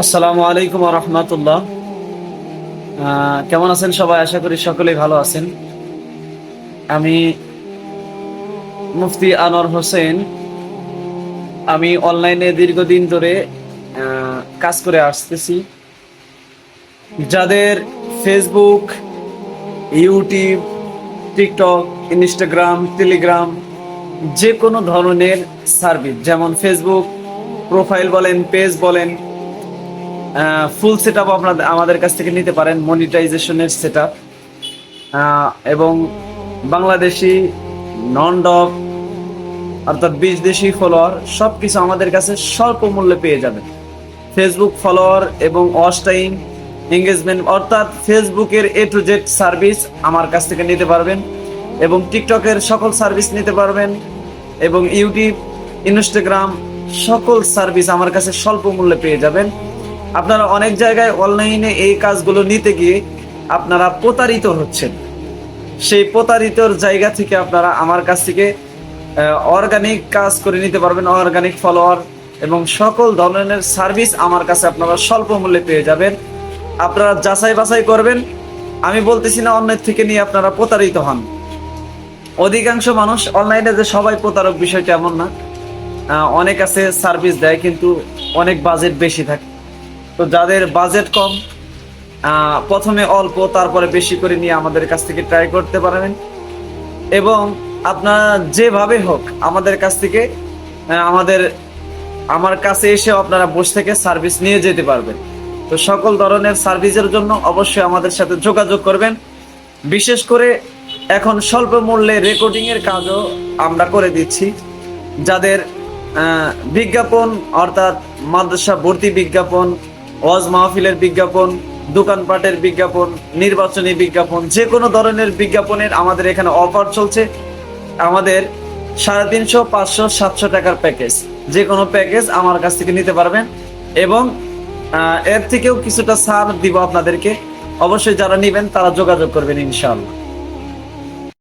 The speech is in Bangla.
আসসালামু আলাইকুম রহমতুল্লাহ। কেমন আছেন সবাই? আশা করি সকলেই ভালো আছেন। আমি মুফতি আনোয়ার হোসেন। আমি অনলাইনে দীর্ঘদিন ধরে কাজ করে আসতেছি। যাদের Facebook YouTube TikTok Instagram Telegram যে কোনো ধরনের সার্ভিস যেমন ফেসবুক প্রোফাইল বলেন পেজ বলেন ফুল সেট আপ আপনাদের আমাদের কাছ থেকে নিতে পারেন মনিটাইজেশনের সেট আপ এবং বাংলাদেশি নন ডক অর্থাৎ বিশ দেশি ফলোয়ার সব কিছু আমাদের কাছে স্বল্প মূল্যে পেয়ে যাবেন। ফেসবুক ফলোয়ার এবং ওয়াচ টাইম এঙ্গেজমেন্ট অর্থাৎ ফেসবুকের এ টু জেড সার্ভিস আমার কাছ থেকে নিতে পারবেন এবং টিকটকের সকল সার্ভিস নিতে পারবেন এবং ইউটিউব ইনস্টাগ্রাম সকল সার্ভিস আমার কাছে স্বল্প মূল্যে পেয়ে যাবেন। আপনারা অনেক জায়গায় অনলাইনে এই কাজগুলো নিতে গিয়ে আপনারা প্রতারিত হচ্ছেন। সেই প্রতারিতর জায়গা থেকে আপনারা আমার কাছ থেকে অর্গানিক কাজ করে নিতে পারবেন অর্গানিক ফলোয়ার এবং সকল ধরনের সার্ভিস আমার কাছে আপনারা স্বল্প মূল্যে পেয়ে যাবেন। আপনারা যাচাই বাছাই করবেন। আমি বলতেছি না অন্যের থেকে নিয়ে আপনারা প্রতারিত হন। অধিকাংশ মানুষ অনলাইনে যে সবাই প্রতারক বিষয়টা এমন না। অনেক আছে সার্ভিস দেয় কিন্তু অনেক বাজেট বেশি থাকে। তো যাদের বাজেট কম প্রথমে অল্প, তারপরে বেশি করে নিয়ে আমাদের কাছ থেকে ট্রাই করতে পারবেন। এবং আপনারা যেভাবে হোক আমাদের কাছ থেকে আমাদের, আমার কাছে এসেও আপনারা বসে থেকে সার্ভিস নিয়ে যেতে পারবেন। তো সকল ধরনের সার্ভিসের জন্য অবশ্যই আমাদের সাথে যোগাযোগ করবেন। বিশেষ করে এখন স্বল্প মূল্যে রেকর্ডিং এর কাজও আমরা করে দিচ্ছি। যাদের বিজ্ঞাপন অর্থাৎ মাদ্রাসা ভর্তি বিজ্ঞাপন ওয়াজ মাহফিলের বিজ্ঞাপন, দোকানপাটের বিজ্ঞাপন, নির্বাচনী বিজ্ঞাপন, যে কোনো ধরনের বিজ্ঞাপনের আমাদের এখানে অফার চলছে। আমাদের সাড়ে তিনশো, পাঁচশো, সাতশো টাকার প্যাকেজ। যে কোনো প্যাকেজ আমার কাছ থেকে নিতে পারবেন। এবং এর থেকেও কিছুটা ছাড় দিব আপনাদেরকে। অবশ্যই যারা নেবেন, তারা যোগাযোগ করবেন ইনশাআল্লাহ।